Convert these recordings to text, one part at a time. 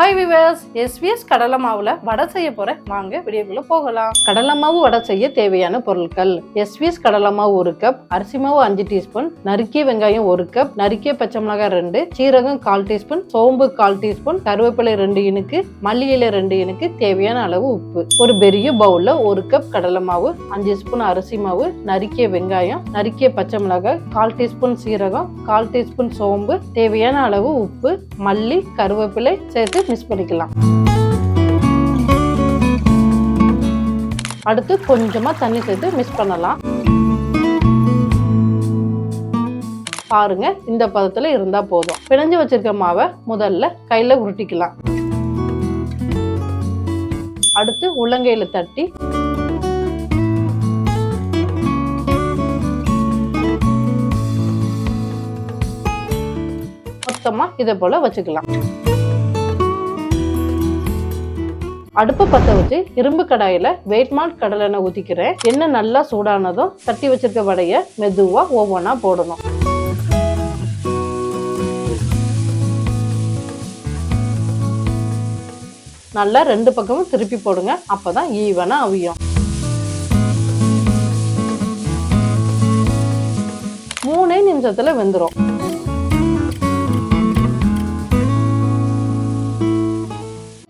Hi viewers SVS கடலை மாவுல வடை செய்ய போற வாங்க வீடியோக்குள்ள போகலாம். கடலை மாவு வடை செய்ய தேவையான பொருட்கள். எஸ்விஎஸ் கடலை மாவு ஒரு கப் அரிசி மாவு அஞ்சு டீஸ்பூன் நறுக்கிய வெங்காயம் ஒரு கப் நறுக்கிய பச்சை மிளகாய் ரெண்டு சீரகம் கால் டீஸ்பூன் சோம்பு கால் டீஸ்பூன் கருவேப்பிலை ரெண்டு இனுக்கு மல்லி ரெண்டு இனுக்கு தேவையான அளவு உப்பு. ஒரு பெரிய பவுல்ல ஒரு கப் கடலை மாவு அஞ்சு ஸ்பூன் அரிசி மாவு நறுக்கிய வெங்காயம் நறுக்கிய பச்சை மிளகாய் கால் டீஸ்பூன் சீரகம் கால் டீஸ்பூன் சோம்பு தேவையான அளவு உப்பு மல்லி கருவேப்பிலை சேர்த்து மிஸ் பண்ணிக்கலாம். அடுத்து கொஞ்சமாக தண்ணி சேர்த்து மிக்ஸ் பண்ணலாம். பாருங்க இந்த பதத்தில் இருந்தால் போதும். பிணைஞ்சு வச்சிருக்க மாவை முதல்ல கையில் உருட்டிக்கலாம். அடுத்து உள்ளங்கையில் தட்டி மொத்தமாக இதை போல் வச்சுக்கலாம். அடுப்பு பற்ற வச்சு இரும்பு கடாயில வெயிட்மார்ட் கடலை எண்ணெய் ஊத்திக்கிறேன். எண்ணெய் நல்லா சூடானதும் தட்டி வச்சிருக்க வடைய மெதுவா ஒவ்வொன்றா போடணும். நல்லா ரெண்டு பக்கமும் திருப்பி போடுங்க. அப்பதான் ஈவனா அவியும். மூணே நிமிஷத்துல வெந்துடும்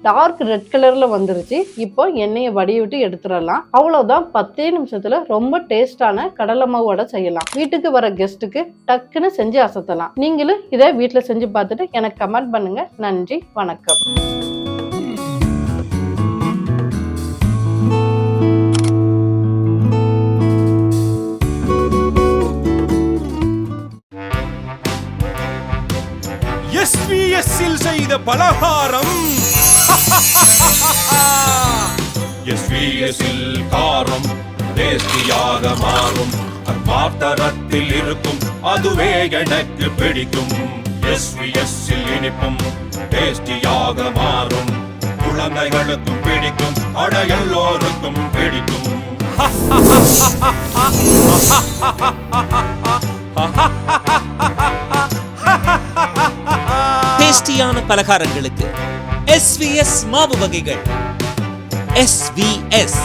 டார்க் ரெட் கலர்ல வந்துருச்சு. இப்போ எண்ணெயை வடிய விட்டு எடுத்துடலாம். அவ்வளவுதான். பத்தே நிமிஷத்துல ரொம்ப டேஸ்டான கடலை மாவோட செய்யலாம். வீட்டுக்கு வர கெஸ்ட்டுக்கு டக்குன்னு செஞ்சு அசத்தலாம். நீங்களும் இதை வீட்டில் செஞ்சு பார்த்துட்டு எனக்கு கமெண்ட் பண்ணுங்க. நன்றி. வணக்கம். எஸ்விஎஸ்ஸில் செய்த பலகாரம். எஸ்விஎஸ்ஸில் காரம் டேஸ்டியாக மாறும். பாத்திரத்தில் இருக்கும் அதுவே எனக்கு பிடிக்கும். எஸ்விஎஸ்ஸில் இனிப்பும் டேஸ்டியாக மாறும். குழந்தைகளுக்கும் பிடிக்கும் அட எல்லோருக்கும் பிடிக்கும். டேஸ்டியான பலகாரங்களுக்கு எஸ்விஎஸ் மாவு வகைகள். எஸ்விஎஸ்